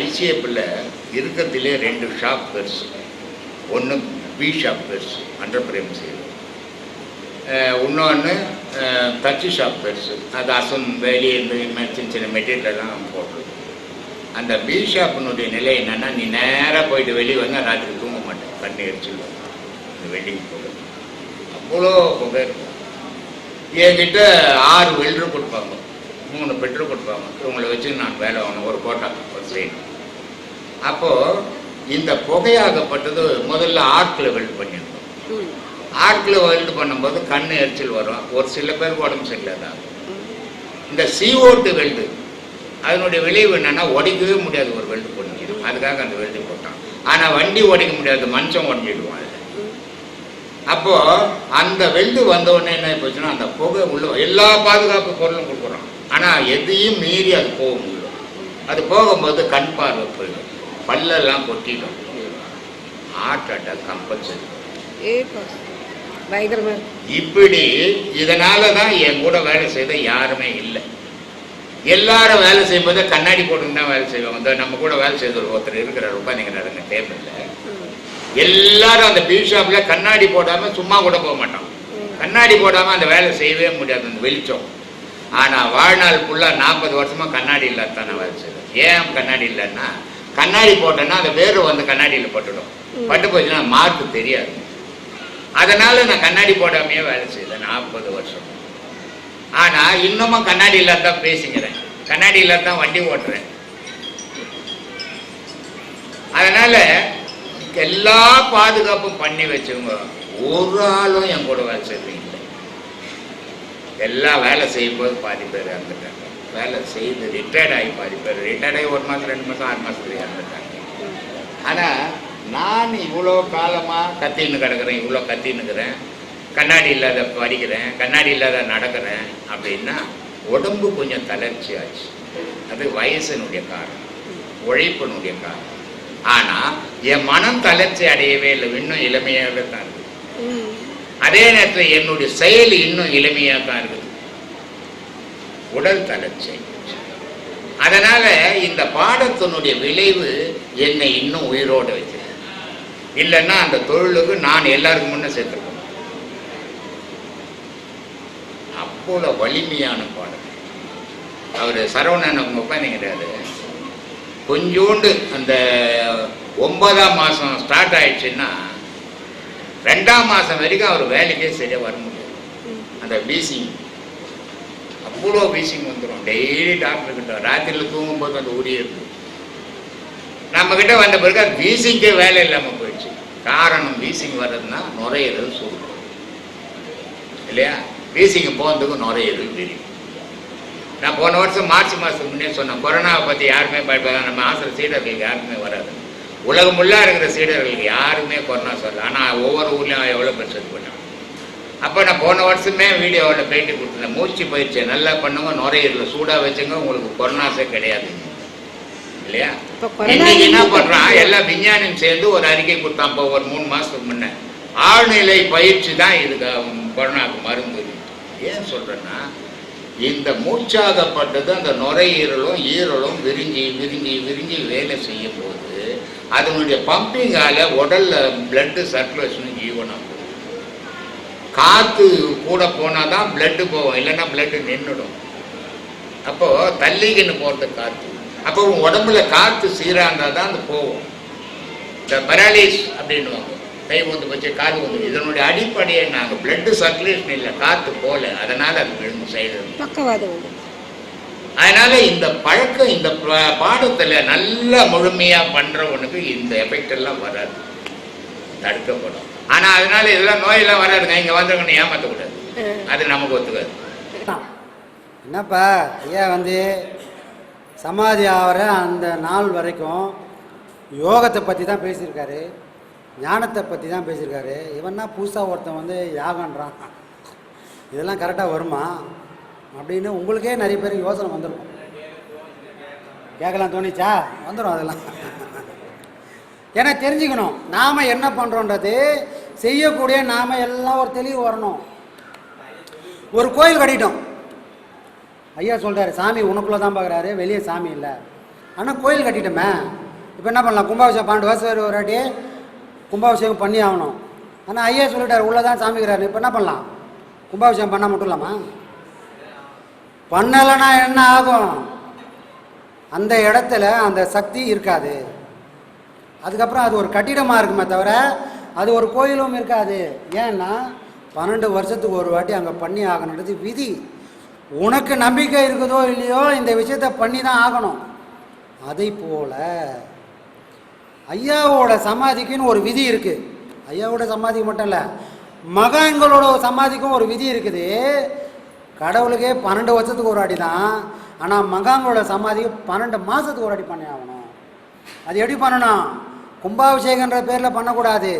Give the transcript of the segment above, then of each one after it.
ஐசிஎஃப்பில் இருக்கிறதுலே ரெண்டு ஷாப் பெருசு. ஒன்று பி ஷாப் பெருசு அண்டர் இன்னொன்று தச்சு ஷாப் பெருசு. அது அசம் வேலையை இந்த மாதிரி சின்ன சின்ன மெட்டீரியல்லாம் போடுறது. அந்த பி ஷாப்பினுடைய நிலை என்னென்னா நீ நேராக போயிட்டு வெளியே வந்தால் ராத்திரி தூங்க மாட்டேன். கண்ணு எரிச்சல் இந்த வெல்டிங் போகிறது அவ்வளோ புகை இருக்கும். என்கிட்ட ஆறு வெல்டர் கொடுப்பாங்க. மூணு பெட்ரோல் கொடுப்பாங்க. இவங்களை வச்சு நான் வேலை வாங்கணும். ஒரு கோட்டா ஒரு ட்ரெயின் அப்போது இந்த புகையாகப்பட்டது முதல்ல ஆர்க்கில் வெல்ட் பண்ணியிருந்தோம் ஆர்க்கில் வெல்டு பண்ணும்போது கண் எரிச்சல் வரும். ஒரு சில பேருக்கு உடம்பு சரியில்லாதான் இந்த சிஓட்டு வெல்டு. அதனுடைய விளைவு என்னன்னா உடைக்கவே முடியாது ஒரு வெல்டு பண்ணிடும் அதுக்காக அந்த வெல்டு போட்டான். ஆனால் வண்டி உடைக்க முடியாது. மனுஷன் உடஞ்சிடுவான் அதில். அப்போது அந்த வெல்டு வந்த உடனே என்ன போச்சுன்னா அந்த புகை உள்ள எல்லா பாதுகாப்பு பொருளும் கொடுக்குறோம் ஆனால் எதையும் மீறி அது போக முடியல. அது போகும்போது கண் பார்வை போயிடும். பல்லெல்லாம் கொட்டிடும். Heart attack compulsory. இப்படி இதனால தான் என் கூட வேலை செய்த யாருமே இல்லை. எல்லாரும் வேலை செய்யும்போது கண்ணாடி போட்டுன்னு தான் வேலை செய்வாங்க. இந்த நம்ம கூட வேலை செய்த ஒரு ஒருத்தர் இருக்கிறார். உட்காந்துங்கிறாருங்க டேபிளில். எல்லாரும் அந்த பீ ஷாப்ல கண்ணாடி போடாம சும்மா கூட போக மாட்டோம். கண்ணாடி போடாம அந்த வேலை செய்யவே முடியாது. அந்த வெளிச்சம். ஆனா வாழ்நாள் ஃபுல்லா நாற்பது வருஷமா கண்ணாடி இல்லாத நான் வேலை செய்வேன் ஏன் கண்ணாடி இல்லைன்னா கண்ணாடி போட்டேன்னா அந்த வேர்வை வந்து கண்ணாடியில பட்டுடும். பட்டு போச்சுன்னா மார்க்கு தெரியாது. அதனால நான் கண்ணாடி போடாமையே வேலை செய்தேன் நாற்பது வருஷம். ஆனா இன்னமும் கண்ணாடி இல்லாத தான் பேசிக்கிறேன். கண்ணாடி இல்லாத தான் வண்டி ஓட்டுறேன். அதனால எல்லா பாதுகாப்பும் பண்ணி வச்சவங்க ஒரு ஆளும் என் கூட வேலை செய்வீங்க எல்லாம் வேலை செய்யும்போது பாதி பேர் இறந்துட்டாங்க. வேலை செய்து ரிட்டையர்ட் ஆகி பாதி பேர். ரிட்டையர்ட் ஆகி ஒரு மாதம் ரெண்டு மாதம் ஆறு மாதத்துல இறந்துட்டாங்க. ஆனால் நான் இவ்வளோ காலமாக கத்தின்னு கிடக்குறேன் இவ்வளோ கத்தின்னுக்கிறேன். கண்ணாடி இல்லாத படிக்கிறேன் கண்ணாடி இல்லாத நடக்கிறேன் அப்படின்னா உடம்பு கொஞ்சம் தளர்ச்சி ஆச்சு. அது வயசினுடைய காரணம் உழைப்பினுடைய காரணம். ஆனால் என் மனம் தளர்ச்சி அடையவே இல்லை. இன்னும் இளமையாகவே தான் இருக்குது அதே நேரத்தில் என்னுடைய செயல் இன்னும் இளமையாக தான் இருக்குது. உடல் தளர்ச்சி அதனால இந்த பாடத்தினுடைய விளைவு என்னை இன்னும் உயிரோடு வச்சிருக்கு இல்லைன்னா அந்த தொழிலுக்கு நான் எல்லாருக்கும் முன்னே சேர்த்துருக்கணும் அப்போல வலிமையான பாடம் அவர் சரவணன் அவங்க உட்காந்துங்கிறாரு கொஞ்சோண்டு அந்த ஒன்பதாம் மாதம் ஸ்டார்ட் ஆயிடுச்சுன்னா ரெண்டாம் மாதம் வரைக்கும் அவர் வேலைக்கே சரியாக வர முடியாது. அந்த வீசிங் அவ்வளோ வீசிங் வந்துடும் டெய்லி டாக்டர் கிட்ட ராத்திரியில் தூங்கும்போது அந்த உரிய இருக்கு. நம்ம கிட்ட வந்த பிறகு அது வீசிங்கே வேலை இல்லாமல் போயிடுச்சு. காரணம் வீசிங் வர்றதுன்னா நுரையீரல் சொல்லுவோம் இல்லையா? வீசிங்க போகிறதுக்கு நுரையீரல் தெரியும் நான் போன வருஷம் மார்ச் மாதத்துக்கு முன்னே சொன்னேன் கொரோனாவை பற்றி யாருமே பயப்படாத நம்ம ஆசிரியர் சீடர்களுக்கு யாருமே வராது உலகம் முள்ளாக இருக்கிற சீடர்களுக்கு யாருமே கொரோனா சொல்லல. ஆனால் ஒவ்வொரு ஊர்லேயும் எவ்வளோ பேர் செத்து பண்ணாங்க அப்போ நான் போன வருஷமே வீடியோவில் பேட்டி கொடுத்துருந்தேன். மூச்சு பயிற்சியை நல்லா பண்ணுங்க நுரையீரல சூடாக வச்சுங்க உங்களுக்கு கொரோனாஸே கிடையாது. இல்லையா? இன்னைக்கு என்ன பண்றான்? எல்லா விஞ்ஞானியும் சேர்ந்து ஒரு அறிக்கை கொடுத்தான். இப்போ ஒரு மூணு மாசத்துக்கு முன்ன. ஆழ்நிலை பயிற்சி தான் இதுக்கு கொரோனாக்கு மருந்து. ஏன் சொல்றேன்னா இந்த மூச்சாகப்பட்டது அந்த நுரையீரலும் ஈரலும் விரிஞ்சி விரிஞ்சி விரிஞ்சி வேலை செய்யும் போது அதனுடைய பம்பிங்கால உடல்ல பிளட் சர்க்குலேஷன் ஜீவனம் காத்து கூட போனால் தான் பிளட்டு போகும் இல்லைன்னா பிளட்டு நின்றுடும் அப்போது தள்ளிக்கின்னு போகிறது காற்று அப்போ உடம்புல காற்று சீராக இருந்தால் தான் அது போகும். இந்த பராலிஸ் அப்படின்னுவாங்க. கை வந்து வச்சு காது வந்து இதனுடைய அடிப்படையை நாங்கள் பிளட்டு சர்க்குலேஷன் இல்லை காற்று போகல அதனால் அது விழுந்து செய்கிறது பக்கவாதம் அதனால இந்த பழக்கம் இந்த பா- பாடத்துல நல்லா முழுமையா பண்றவனுக்கு இந்த எஃபெக்ட் எல்லாம் வராது. தடுக்கப்படும். ஆனா அதனால இதெல்லாம் நோயெல்லாம் வராதுங்க. இங்க வந்தவங்க ஏமாத்தக்கூடாது. ஆ. அது நமக்கு ஒத்துக்காது. என்னப்பா ஐயா வந்து சமாதி ஆகிற அந்த நாள் வரைக்கும் யோகத்தை பற்றி தான் பேசியிருக்காரு. ஞானத்தை பற்றி தான் பேசியிருக்காரு. இவன்னா புதுசாக ஒருத்தன் வந்து யாகன்றான். இதெல்லாம் கரெக்டாக வருமா? அப்படின்னு உங்களுக்கே நிறைய பேருக்கு யோசனை வந்துடும் கேட்கலாம் தோணிச்சா? வந்துடும் அதெல்லாம். ஏன்னா தெரிஞ்சுக்கணும். நாம் என்ன பண்ணுறோன்றது செய்யக்கூடிய நாம் எல்லாம் ஒரு தெளிவு வரணும். ஒரு கோயில் கட்டிட்டோம். ஐயா சொல்கிறாரு சாமி உனக்குள்ளே தான் பார்க்குறாரு வெளியே சாமி இல்லை. ஆனால் கோயில் கட்டிட்டோமே. இப்போ என்ன பண்ணலாம்? கும்பாபிஷேகம் பன்னெண்டு வருஷம் ஒரு ஒரு வாட்டி. கும்பாபிஷேகம் பண்ணி ஆகணும். ஆனால் ஐயா சொல்லிட்டார் உள்ளே தான் சாமிக்கிறாரு இப்போ என்ன பண்ணலாம்? கும்பாபிஷேகம் பண்ணால் மட்டும் இல்லாமா? பண்ணலைன்னா என்ன ஆகும்? அந்த இடத்துல அந்த சக்தி இருக்காது. அதுக்கப்புறம் அது ஒரு கட்டிடமாக இருக்குமே தவிர அது ஒரு கோயிலும் இருக்காது. ஏன்னா பன்னெண்டு வருஷத்துக்கு ஒரு வாட்டி அங்கே பண்ணி ஆகணுன்றது விதி. உனக்கு நம்பிக்கை இருக்குதோ இல்லையோ இந்த விஷயத்த பண்ணி தான் ஆகணும். அதை போல் ஐயாவோட சமாதிக்குன்னு ஒரு விதி இருக்குது ஐயாவோட சமாதிக்கு மட்டும் இல்லை மகன்களோட சமாதிக்கும் ஒரு விதி இருக்குது. கடவுளுக்கே பன்னெண்டு வருஷத்துக்கு ஒரு அடி தான். ஆனால் மகான்களோட சமாதிக்கு பன்னெண்டு மாதத்துக்கு ஒரு அடி பண்ணி ஆகணும். அது எப்படி பண்ணணும்? கும்பாபிஷேகன்ற பேரில் பண்ணக்கூடாது.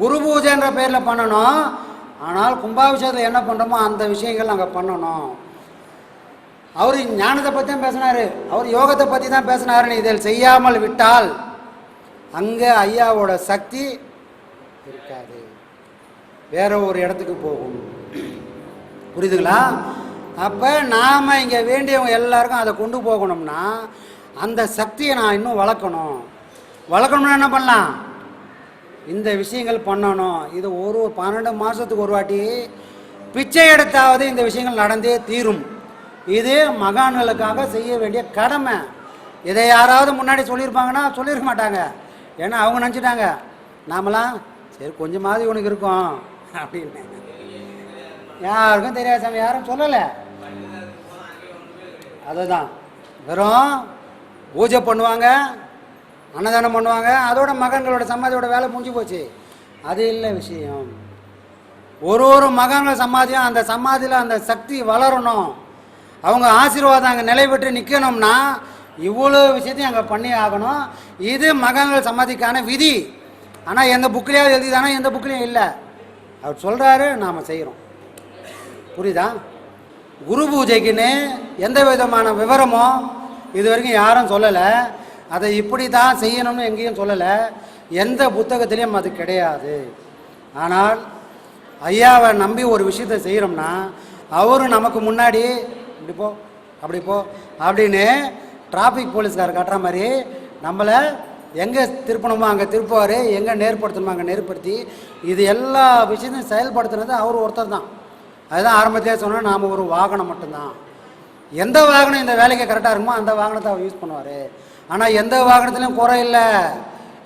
குரு பூஜைன்ற பேரில் பண்ணணும். ஆனால் கும்பாபிஷேகத்தில் என்ன பண்ணுறோமோ அந்த விஷயங்கள் நாங்கள் பண்ணணும். அவர் ஞானத்தை பற்றி தான் பேசினார். அவர் யோகத்தை பற்றி தான் பேசினாருன்னு இதில் செய்யாமல் விட்டால் அங்கே ஐயாவோட சக்தி இருக்காது. வேற ஒரு இடத்துக்கு போகும். புரியுதுங்களா? அப்போ நாம் இங்கே வேண்டியவங்க எல்லாருக்கும் அதை கொண்டு போகணும்னா அந்த சக்தியை நான் இன்னும் வளர்க்கணும். வளர்க்கணும்னா என்ன பண்ணலாம்? இந்த விஷயங்கள் பண்ணணும். இது ஒரு பன்னெண்டு மாதத்துக்கு ஒரு வாட்டி பிச்சை எடுத்தாவது இந்த விஷயங்கள் நடந்தே தீரும். இது மகான்களுக்காக செய்ய வேண்டிய கடமை. இதை யாராவது முன்னாடி சொல்லியிருப்பாங்கன்னா சொல்லியிருக்க மாட்டாங்க. ஏன்னா அவங்க நினச்சிட்டாங்க. நாமெல்லாம் சரி கொஞ்சமாவது இவனுக்கு இருக்கும். அப்படின்னு. யாருக்கும் தெரியாது சாமி யாரும் சொல்லலை. அதுதான். வெறும் பூஜை பண்ணுவாங்க அன்னதானம் பண்ணுவாங்க அதோட மகன்களோட சமாதியோட வேலை முடிஞ்சு போச்சு. அது இல்லை விஷயம். ஒரு ஒரு மகன்கள் சமாதியும் அந்த சமாதியில் அந்த சக்தி வளரணும். அவங்க ஆசீர்வாதம் அங்கே நிலை பெற்று நிற்கணும்னா இவ்வளோ விஷயத்தையும் அங்கே பண்ணி ஆகணும். இது மகன்கள் சமாதிக்கான விதி. ஆனால் எந்த புக்லேயாவது எழுதிதானா எந்த புக்லேயும் இல்லை. அவர் சொல்கிறாரு நாம் செய்கிறோம் புரியுதா? குரு பூஜைக்குன்னு எந்த விதமான விவரமோ இது வரைக்கும் யாரும் சொல்லலை. அதை இப்படி தான் செய்யணும்னு எங்கேயும் சொல்லலை. எந்த புத்தகத்திலையும் அது கிடையாது. ஆனால் ஐயாவை நம்பி ஒரு விஷயத்தை செய்கிறோம்னா அவரும் நமக்கு முன்னாடி இப்படி போ அப்படி போ அப்படின்னு டிராஃபிக் போலீஸ்கார் காட்டுற மாதிரி நம்மளை எங்கே திருப்பணுமோ அங்கே திருப்புவார் எங்கே நேர்படுத்தணுமோ அங்கே நேர்படுத்தி இது எல்லா விஷயத்தையும் செயல்படுத்துனது அவர் ஒருத்தர் தான் அதுதான் ஆரம்பத்திலே சொன்னால் நாம் ஒரு வாகனம் மட்டும்தான். எந்த வாகனம் இந்த வேலைக்கு கரெக்டாக இருக்குமோ அந்த வாகனத்தை அவர் யூஸ் பண்ணுவார். ஆனால் எந்த வாகனத்துலையும் குறை இல்லை.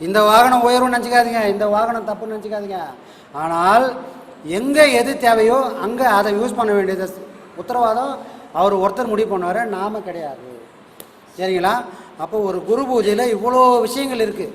இந்த வாகனம் உயர்வுன்னு நினச்சிக்காதீங்க இந்த வாகனம் தப்புன்னு நினச்சிக்காதீங்க. ஆனால் எங்கே எது தேவையோ அங்கே அதை யூஸ் பண்ண வேண்டியது. உத்தரவாதம் அவர் ஒருத்தர் முடிவு பண்ணுவார் நாம கிடையாது. சரிங்களா? அப்போ ஒரு குரு பூஜையில் இவ்வளோ விஷயங்கள் இருக்குது